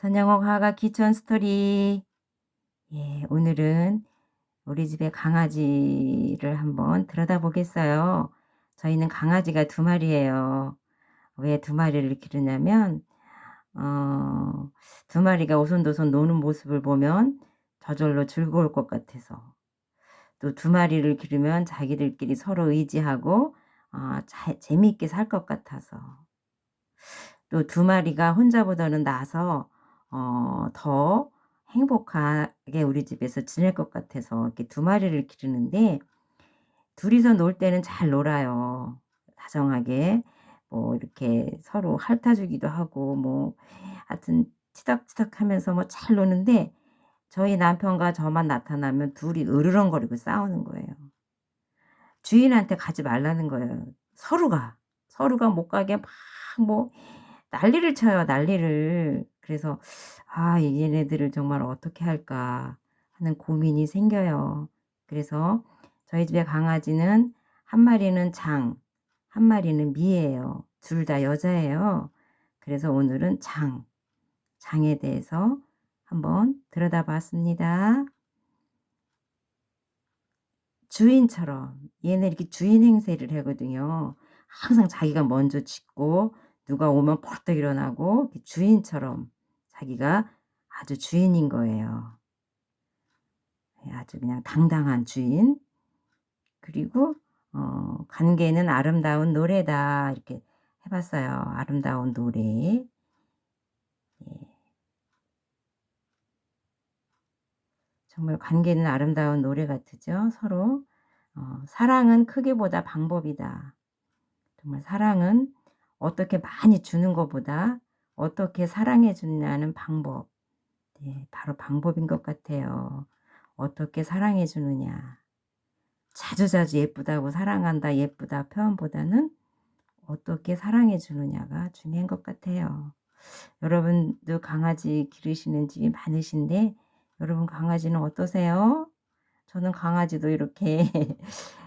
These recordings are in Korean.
전영옥 화가 기촌 스토리. 예, 오늘은 우리 집의 강아지를 한번 들여다보겠어요. 저희는 강아지가 두 마리예요. 왜 두 마리를 기르냐면, 어, 두 마리가 오손도손 노는 모습을 보면 저절로 즐거울 것 같아서. 또 두 마리를 기르면 자기들끼리 서로 의지하고, 어, 자, 재미있게 살 것 같아서. 또 두 마리가 혼자보다는 나서 어, 더 행복하게 우리 집에서 지낼 것 같아서 이렇게 두 마리를 기르는데 둘이서 놀 때는 잘 놀아요. 다정하게 뭐 이렇게 서로 핥아주기도 하고 뭐 하여튼 치덕치덕 하면서 뭐 잘 노는데 저희 남편과 저만 나타나면 둘이 으르렁거리고 싸우는 거예요. 주인한테 가지 말라는 거예요. 서로가 서로가 못 가게 막 뭐 난리를 쳐요, 난리를. 그래서 아, 얘네들을 정말 어떻게 할까 하는 고민이 생겨요. 그래서 저희 집에 강아지는 한 마리는 장, 한 마리는 미예요. 둘 다 여자예요. 그래서 오늘은 장, 장에 대해서 한번 들여다봤습니다. 주인처럼 얘네 이렇게 주인 행세를 하거든요. 항상 자기가 먼저 짖고 누가 오면 벌떡 일어나고 주인처럼 자기가 아주 주인인 거예요. 예, 아주 그냥 당당한 주인. 그리고 어, 관계는 아름다운 노래다 이렇게 해봤어요. 아름다운 노래. 예. 정말 관계는 아름다운 노래 같으죠. 서로 어, 사랑은 크기보다 방법이다. 정말 사랑은 어떻게 많이 주는 것보다 어떻게 사랑해 주냐는 방법. 네, 바로 방법인 것 같아요. 어떻게 사랑해 주느냐. 자주자주 예쁘다고 사랑한다, 예쁘다 표현보다는 어떻게 사랑해 주느냐가 중요한 것 같아요. 여러분도 강아지 기르시는 집이 많으신데, 여러분 강아지는 어떠세요? 저는 강아지도 이렇게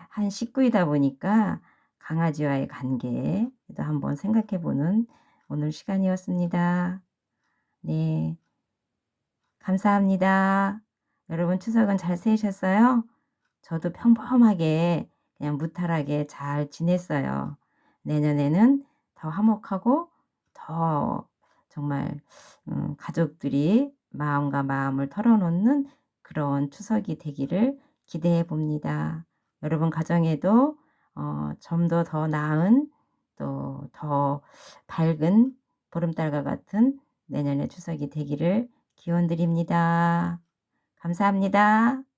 한 식구이다 보니까 강아지와의 관계도 한번 생각해 보는 오늘 시간이었습니다. 네. 감사합니다. 여러분 추석은 잘 지내셨어요? 저도 평범하게 그냥 무탈하게 잘 지냈어요. 내년에는 더 화목하고 더 정말 음, 가족들이 마음과 마음을 털어놓는 그런 추석이 되기를 기대해 봅니다. 여러분 가정에도 어, 좀 더 더 나은 또 더 밝은 보름달과 같은 내년의 추석이 되기를 기원 드립니다. 감사합니다.